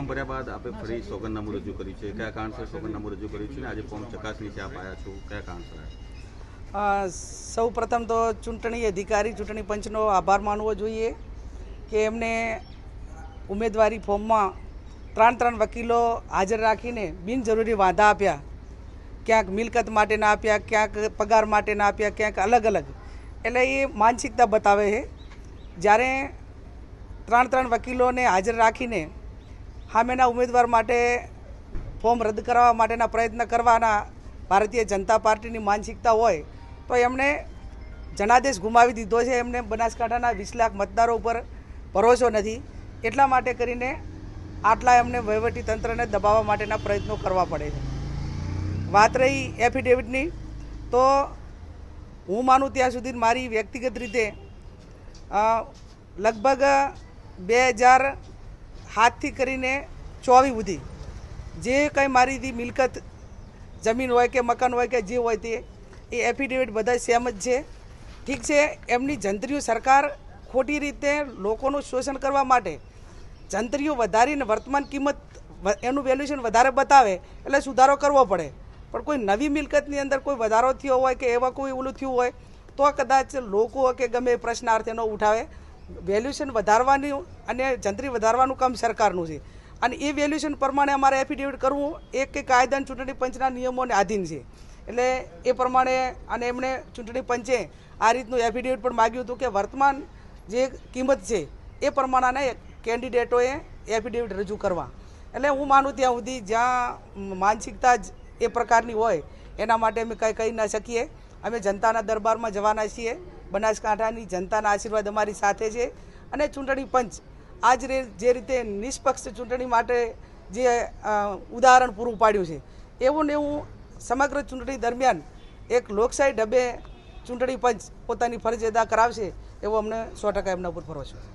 Form ભર્યા બાદ આપણે ફરી સોગંદનામું રજૂ કર્યું છે. કયા કારણસર સોગંદનામું રજૂ કર્યું છે ને આજે ફોર્મ ચકાસણી છે આપ આવ્યા છો. કયા કારણસર સૌ પ્રથમ તો ચૂંટણી અધિકારી ચૂંટણી પંચનો આભાર માનવો જોઈએ કે એમને ઉમેદવારી ફોર્મમાં ત્રણ ત્રણ વકીલો હાજર રાખીને બિનજરૂરી વાંધા આપ્યા. ક્યાંક મિલકત માટેના આપ્યા ક્યાંક પગાર માટેના આપ્યા ક્યાંક અલગ અલગ. એટલે એ માનસિકતા બતાવે છે. જ્યારે ત્રણ ત્રણ વકીલોને હાજર રાખીને સામેના ઉમેદવાર માટે ફોર્મ રદ કરાવવા માટેના પ્રયત્ન કરવાના ભારતીય જનતા પાર્ટીની માનસિકતા હોય તો એમણે જનાદેશ ગુમાવી દીધો છે. એમને બનાસકાંઠાના વીસ લાખ મતદારો ઉપર ભરોસો નથી. એટલા માટે કરીને આટલા એમને તંત્રને દબાવવા માટેના પ્રયત્નો કરવા પડે છે. વાત રહી એફિડેવિટની, તો હું માનું ત્યાં સુધી મારી વ્યક્તિગત રીતે લગભગ બે હજાર સાતથી કરીને ચોવી સુધી જે કંઈ મારી હતી મિલકત, જમીન હોય કે મકાન હોય કે જે હોય તે, એ એફિડેવિટ બધા સેમ જ છે. ઠીક છે, એમની જંત્રીઓ સરકાર ખોટી રીતે લોકોનું શોષણ કરવા માટે જંત્રીઓ વધારીને વર્તમાન કિંમત એનું વેલ્યુએશન વધારે બતાવે, એટલે સુધારો કરવો પડે. પણ કોઈ નવી મિલકતની અંદર કોઈ વધારો થયો હોય કે એવા કોઈ ઓલું થયું હોય, તો કદાચ લોકો કે ગમે પ્રશ્નાર્થ એનો ઉઠાવે. વેલ્યુએશન વધારવાની અને જંત્રી વધારવાનું કામ સરકારનું છે. અને એ વેલ્યુએશન પ્રમાણે અમારે એફિડેવિટ કરવું એક કે કાયદા ચૂંટણી પંચના નિયમોને આધીન છે. એટલે એ પ્રમાણે અને એમણે ચૂંટણી પંચે આ રીતનું એફિડેવિટ પણ માગ્યું હતું કે વર્તમાન જે કિંમત છે એ પ્રમાણેના કેન્ડિડેટોએ એફિડેવિટ રજૂ કરવા. એટલે હું માનું ત્યાં સુધી જ્યાં માનસિકતા જ એ પ્રકારની હોય, એના માટે અમે કંઈ કહી ન શકીએ. અમે જનતાના દરબારમાં જવાના છીએ. બનાસકાંઠાની જનતાના આશીર્વાદ અમારી સાથે છે અને ચૂંટણી પંચ આજ જે રીતે નિષ્પક્ષ ચૂંટણી માટે જે ઉદાહરણ પૂરું પાડ્યું છે, એવું ને એવું સમગ્ર ચૂંટણી દરમિયાન એક લોકશાહી ઢબે ચૂંટણી પંચ પોતાની ફરજ અદા કરાવશે, એવો અમને સો ટકા એમના ઉપર ભરોસો છે.